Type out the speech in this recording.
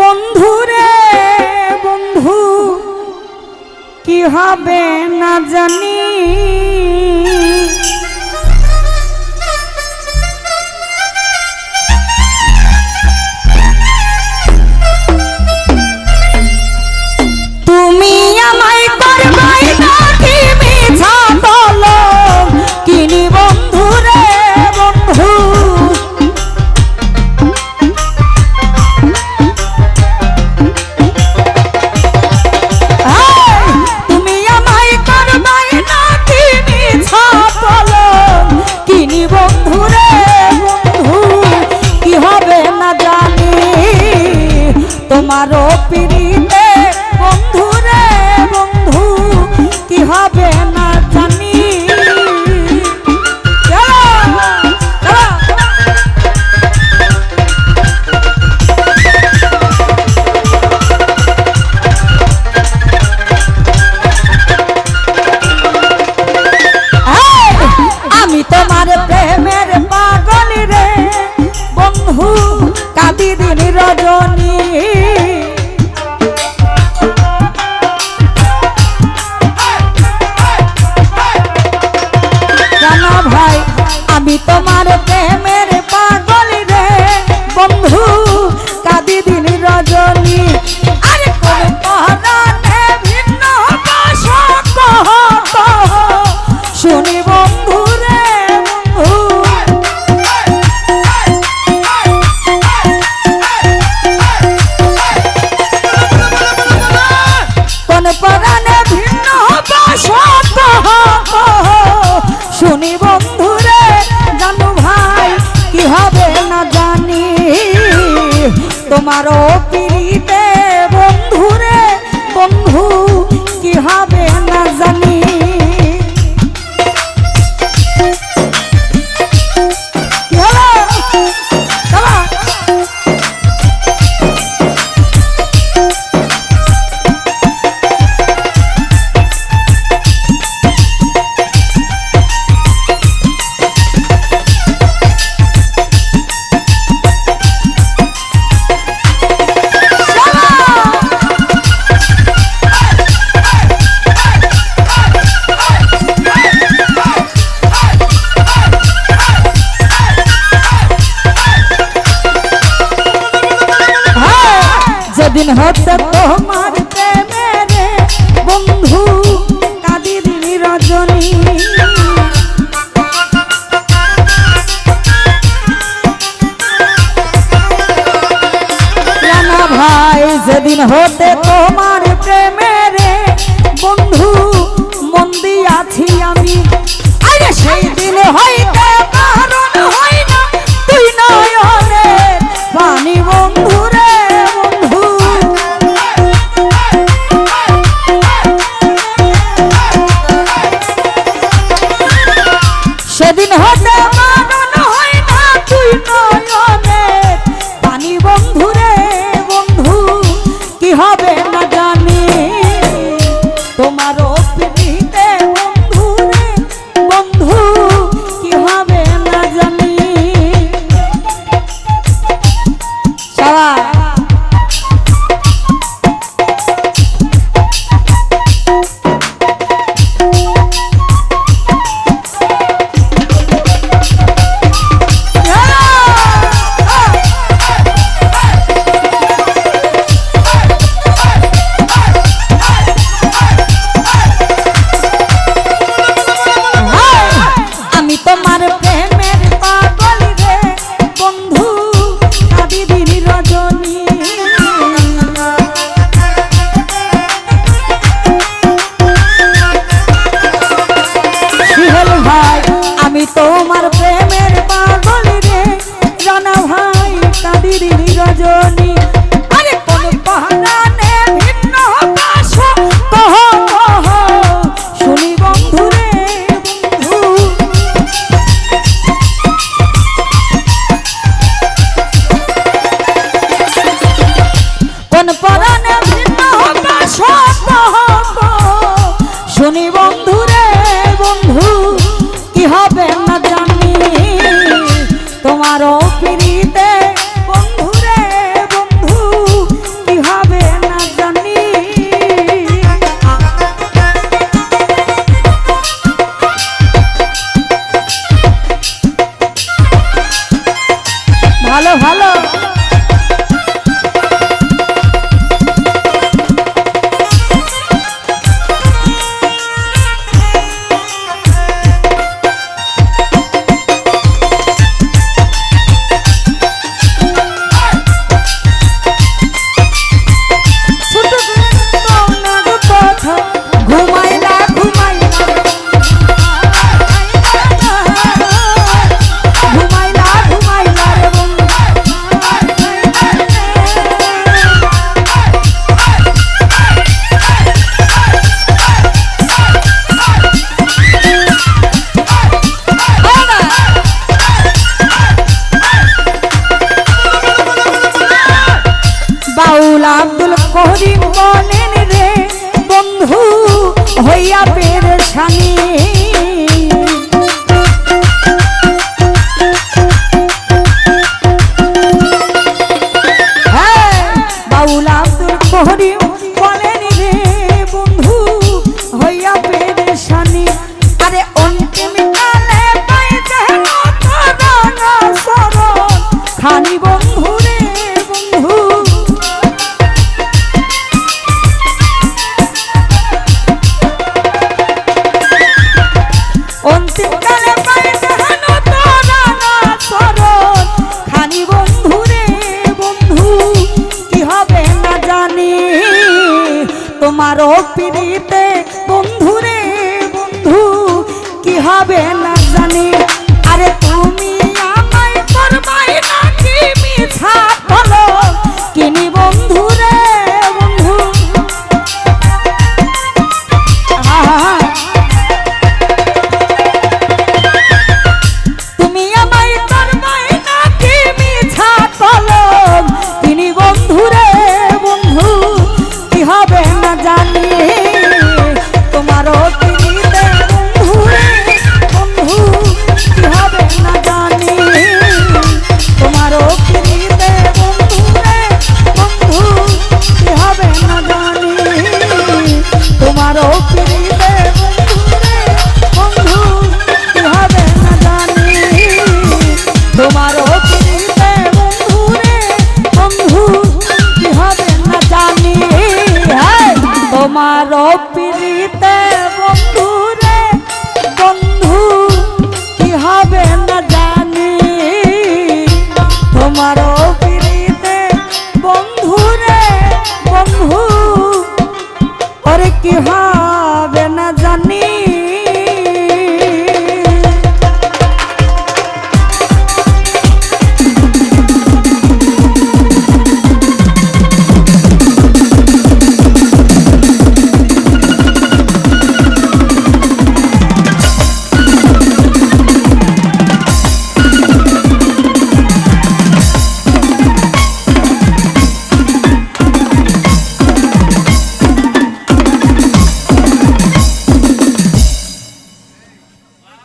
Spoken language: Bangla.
বন্ধুরে বন্ধু কি হবে না জানি। ভাই আমি তোমার বন্ধুরে জানু ভাই কি হবে না জানি? তোমারও পিড়ি দিন হতে তোমার প্রেমে রে। বন্ধু, কাদির রজনী ভাই, যেদিন হতে তোমার প্রেমে রে। বন্ধু মন্দি আছি আমি। আরে সেই দিন হয় হবে ভালো। আব্দুল আব্দুল করিম বলেন রে বন্ধু হইয়া পেরেছানি তোমার পিড়িতে বন্ধু রে বন্ধু, কি হবে না জানি। আরে তুমি আমায় করবাই নাকি মিছা বলো, কিনি বন্ধু अरे कि हाँ